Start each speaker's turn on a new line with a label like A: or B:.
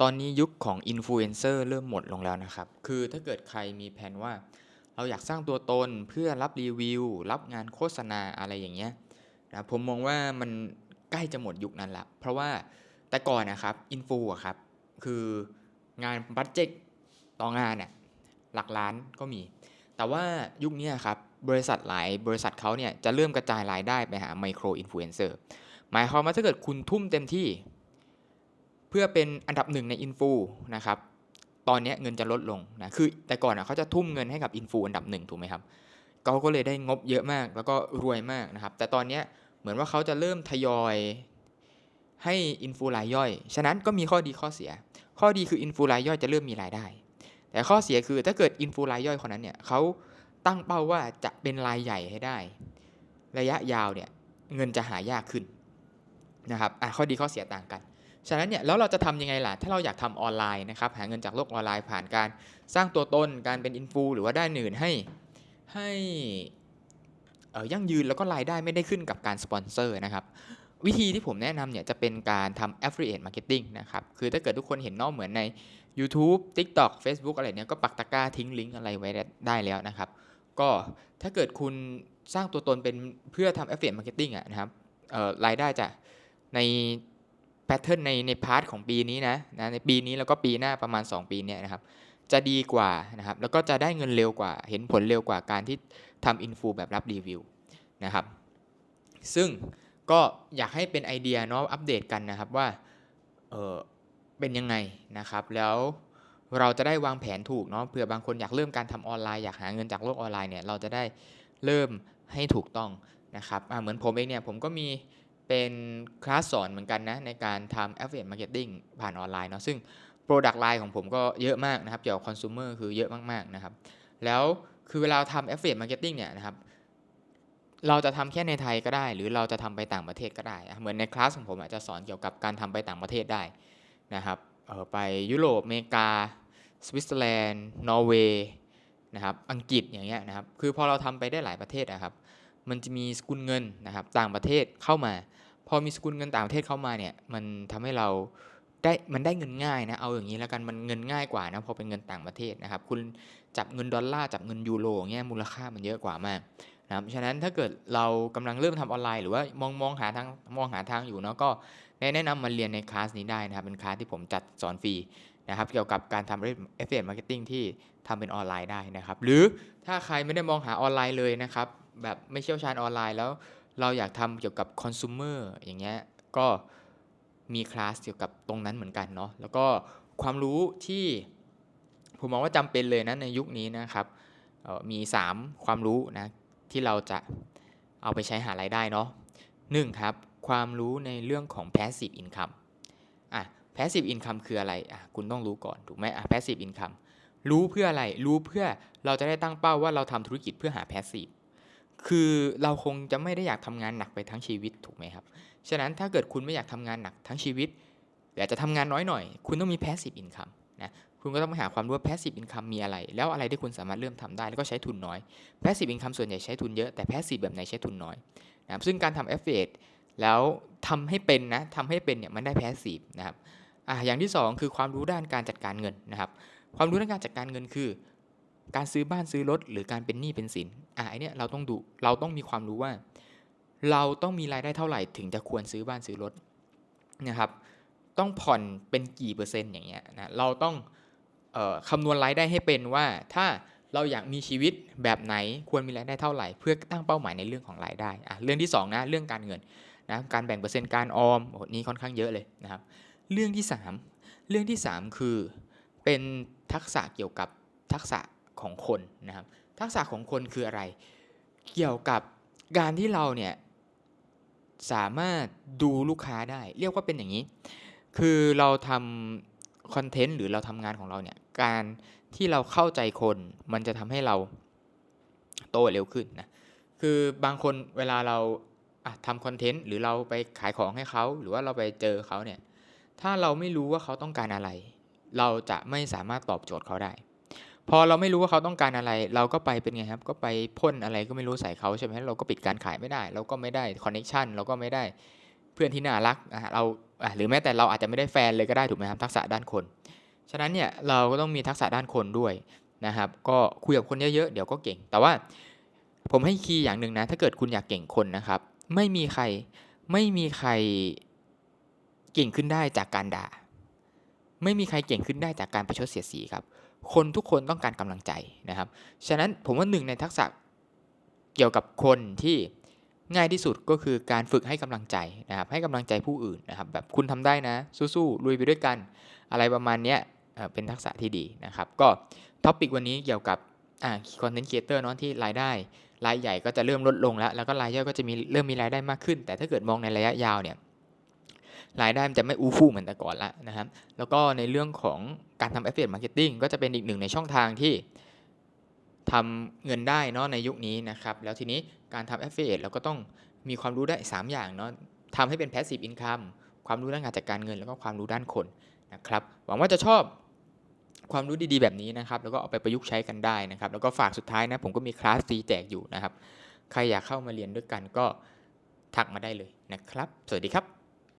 A: ตอนนี้ยุคของอินฟลูเอนเซอร์เริ่มหมดลงแล้วนะครับ คือถ้าเกิดใครมีแผนว่า เราอยากสร้างตัวตนเพื่อรับรีวิว รับงานโฆษณาอะไรอย่างเงี้ยนะผมมองว่ามันใกล้จะหมดยุคนั้นละ เพราะว่าแต่ก่อนนะครับอินฟูอะครับ คืองานบัตเจ็ตต่องานเนี่ยหลักล้านก็มี แต่ว่ายุคนี้ครับบริษัทหลายบริษัทเขาเนี่ยจะเริ่มกระจายรายได้ไปหาไมโครอินฟลูเอนเซอร์หมายความว่าถ้าเกิดคุณทุ่มเต็มที่ เพื่อเป็นอันดับหนึ่งในอินฟูนะครับตอนนี้เงินจะลดลงนะคือแต่ก่อนอะเขาจะทุ่มเงินให้กับอินฟูอันดับหนึ่งถูกไหมครับเขาก็เลยได้งบเยอะมากแล้วก็รวยมากนะครับ แต่ตอนนี้เหมือนว่าเขาจะเริ่มทยอยให้อินฟูรายย่อย ฉะนั้นก็มีข้อดีข้อเสีย ข้อดีคืออินฟูรายย่อยจะเริ่มมีรายได้ แต่ข้อเสียคือถ้าเกิดอินฟูรายย่อยคนนั้นเนี่ยเขาตั้งเป้าว่าจะเป็นรายใหญ่ให้ได้ ระยะยาวเนี่ยเงินจะหายากขึ้น นะครับอะข้อดีข้อเสียต่างกัน ฉะนั้นเนี่ยแล้วเราจะทำยังไงล่ะ ถ้าเราอยากทำออนไลน์นะครับหาเงินจากโลกออนไลน์ผ่านการสร้างตัวตนการเป็นอินฟูหรือว่าได้านอื่นให้ให้เออยั่งยืนแล้วก็รายได้ไม่ได้ขึ้นกับการสปอนเซอร์นะครับวิธีที่ผมแนะนำเนี่ยจะเป็นการทำ affiliate marketing นะครับ คือถ้าเกิดทุกคนเห็นนอกเหมือนใน YouTube TikTok Facebook อะไรเนี่ยก็ปักตะกร้าทิ้งลิงก์อะไรไว้ได้แล้วนะครับ ก็ถ้าเกิดคุณสร้างตัวตนเป็นเพื่อทำ affiliate marketing อะนะครับเอ่อรายได้จะ ในแพทเทิร์นในในพาร์ทของปีนี้นะนะในปีนี้แล้วก็ปีหน้าประมาณ 2 ปีเนี่ยนะครับจะดีกว่านะครับแล้วก็จะได้เงินเร็วกว่า เห็นผลเร็วกว่าการที่ทำอินฟูแบบรับรีวิวนะครับซึ่งก็อยากให้เป็นไอเดียเนาะอัปเดตกันนะครับว่าเออเป็นยังไงนะครับ แล้วเราจะได้วางแผนถูกเนาะเผื่อบางคนอยากเริ่มการทำออนไลน์อยากหาเงินจากโลกออนไลน์เนี่ยเราจะได้เริ่มให้ถูกต้องนะครับอะเหมือนผมเองเนี่ยผมก็มี เป็นคลาสสอนเหมือนกันนะในการทำ affiliate marketing ผ่านออนไลน์เนาะซึ่ง Product Line ของผมก็เยอะมากนะครับ เกี่ยวกับ Consumer คือเยอะมากๆนะครับ แล้วคือเวลาทำ Affiliate Marketing เนี่ยนะครับ เราจะทำแค่ในไทยก็ได้ หรือเราจะทำไปต่างประเทศก็ได้ เหมือนในคลาสของผมอาจจะสอนเกี่ยวกับการทำไปต่างประเทศได้นะครับออไปยุโรปอเมริกา สวิตเซอร์แลนด์ นอร์เวย์นะครับ อังกฤษอย่างเงี้ยนะครับ คือพอเราทำไปได้หลายประเทศนะครับ มันจะมีสกุลเงินนะครับต่างประเทศเข้ามา พอมีสกุลเงินต่างประเทศเข้ามาเนี่ยมันทำให้เราได้มันได้เงินง่ายนะเอาอย่างนี้แล้วกันมันเงินง่ายกว่านะพอเป็นเงินต่างประเทศนะครับคุณจับเงินดอลลาร์จับเงินยูโรเงี้ยมูลค่ามันเยอะกว่ามากนะครับฉะนั้นถ้าเกิดเรากำลังเริ่มทำออนไลน์หรือว่ามองมองหาทางมองหาทางอยู่เนาะก็แนะนำมาเรียนในคลาสนี้ได้นะครับเป็นคลาสที่ผมจัดสอนฟรีนะครับเกี่ยวกับการทำ affiliate marketing ที่ทำเป็นออนไลน์ได้นะครับ หรือถ้าใครไม่ได้มองหาออนไลน์เลยนะครับ แบบไม่เชี่ยวชาญออนไลน์แล้ว เราอยากทำเกี่ยวกับ consumer อย่างเงี้ยก็มีคลาสเกี่ยวกับตรงนั้นเหมือนกันเนาะแล้วก็ความรู้ที่ผมมองว่าจำเป็นเลยนะในยุคนี้นะครับออมี 3 ความรู้นะที่เราจะเอาไปใช้หารายได้เนาะหนึ่งครับ ความรู้ในเรื่องของ passive income อะ passive income คืออะไรอะคุณต้องรู้ก่อนถูกไหมอะ passive income รู้เพื่ออะไร รู้เพื่อเราจะได้ตั้งเป้าว่าเราทำธุรกิจเพื่อหา passive คือเราคงจะไม่ได้อยากทำงานหนักไปทั้งชีวิตถูกไหมครับ ฉะนั้นถ้าเกิดคุณไม่อยากทำงานหนักทั้งชีวิตอยากจะทำงานน้อยหน่อย คุณต้องมี passive income นะคุณก็ต้องไปหาความรู้ว่า passive income มีอะไร แล้วอะไรที่คุณสามารถเริ่มทำได้ แล้วก็ใช้ทุนน้อย passive income ส่วนใหญ่ใช้ทุนเยอะแต่ passive แบบไหนใช้ทุนน้อยนะครับซึ่งการทำ affiliate แล้วทำให้เป็นนะทำให้เป็นเนี่ยมันได้ passive นะครับอะอย่างที่สองคือความรู้ด้านการจัดการเงินนะครับ ความรู้ด้านการจัดการเงินคือ การซื้อบ้านซื้อรถหรือการเป็นหนี้เป็นสินอะไอเนี้ยเราต้องดูเราต้องมีความรู้ว่า เราต้องมีรายได้เท่าไหร่ถึงจะควรซื้อบ้านซื้อรถนะครับ ต้องผ่อนเป็นกี่เปอร์เซ็นต์อย่างเงี้ยนะเราต้องออคำนวณรายได้ให้เป็นว่า ถ้าเราอยากมีชีวิตแบบไหนควรมีรายได้เท่าไหร่ เพื่อตั้งเป้าหมายในเรื่องของรายได้อะเรื่องที่สองนะเรื่องการเงินนะการแบ่งเปอร์เซ็นต์การออมโอ้นี่ค่อนข้างเยอะเลยนะครับ เรื่องที่สามเรื่องที่สามคือเป็นทักษะเกี่ยวกับทักษะ ของคนนะครับ ทักษะของคนคืออะไร เกี่ยวกับการที่เราเนี่ยสามารถดูลูกค้าได้ เรียกว่าเป็นอย่างนี้ คือเราทำคอนเทนต์หรือเราทำงานของเราเนี่ยการที่เราเข้าใจคนมันจะทำให้เราโตเร็วขึ้นนะคือบางคนเวลาเราทำคอนเทนต์หรือเราไปขายของให้เขา หรือว่าเราไปเจอเขาเนี่ยถ้าเราไม่รู้ว่าเขาต้องการอะไร เราจะไม่สามารถตอบโจทย์เขาได้ พอเราไม่รู้ว่าเขาต้องการอะไร เราก็ไปเป็นไงครับ ก็ไปพ่นอะไรก็ไม่รู้ใส่เขาใช่ไหมเราก็ปิดการขายไม่ได้ เราก็ไม่ได้คอนเน็ชันเราก็ไม่ได้เพื่อนที่น่ารักอะเราอะหรือแม้แต่เราอาจจะไม่ได้แฟนเลยก็ได้ถูกไหมครับทักษะด้านคน ฉะนั้นเนี่ยเราก็ต้องมีทักษะด้านคนด้วยนะครับ ก็คุยกับคนเยอะๆเดี๋ยวก็เก่ง แต่ว่าผมให้คีย์อย่างหนึ่งนะ ถ้าเกิดคุณอยากเก่งคนนะครับ ไม่มีใครไม่มีใครเก่งขึ้นได้จากการด่า ไม่มีใครเก่งขึ้นได้จากการประชดเสียดสีครับ คนทุกคนต้องการกำลังใจนะครับ ฉะนั้นผมว่าหนึ่งในทักษะเกี่ยวกับคนที่ง่ายที่สุดก็คือการฝึกให้กำลังใจนะครับ ให้กำลังใจผู้อื่นนะครับแบบคุณทำได้นะ สู้ๆลุยไปด้วยกัน อะไรประมาณนี้เป็นทักษะที่ดีนะครับ ก็ท็อปิกวันนี้เกี่ยวกับคอนเทนต์ครีเอเตอร์เนาะที่รายได้รายใหญ่ก็จะเริ่มลดลงแล้ว แล้วก็รายย่อยก็จะมีเริ่มมีรายได้มากขึ้น แต่ถ้าเกิดมองในระยะยาวเนี่ย รายได้มันจะไม่อู้ฟู่เหมือนแต่ก่อนละนะครับแล้วก็ในเรื่องของการทำ affiliate marketing ก็จะเป็นอีกหนึ่งในช่องทางที่ทำเงินได้เนาะในยุคนี้นะครับ แล้วทีนี้การทำ affiliate เราก็ต้องมีความรู้ได้ 3 อย่างเนาะทำให้เป็น passive income ความรู้ด้านการจัดการเงิน แล้วก็ความรู้ด้านคนนะครับ หวังว่าจะชอบความรู้ดีๆแบบนี้นะครับ แล้วก็เอาไปประยุกต์ใช้กันได้นะครับ แล้วก็ฝากสุดท้ายนะผมก็มีคลาสฟรีแจกอยู่นะครับ ใครอยากเข้ามาเรียนด้วยกันก็ทักมาได้เลยนะครับ สวัสดีครับ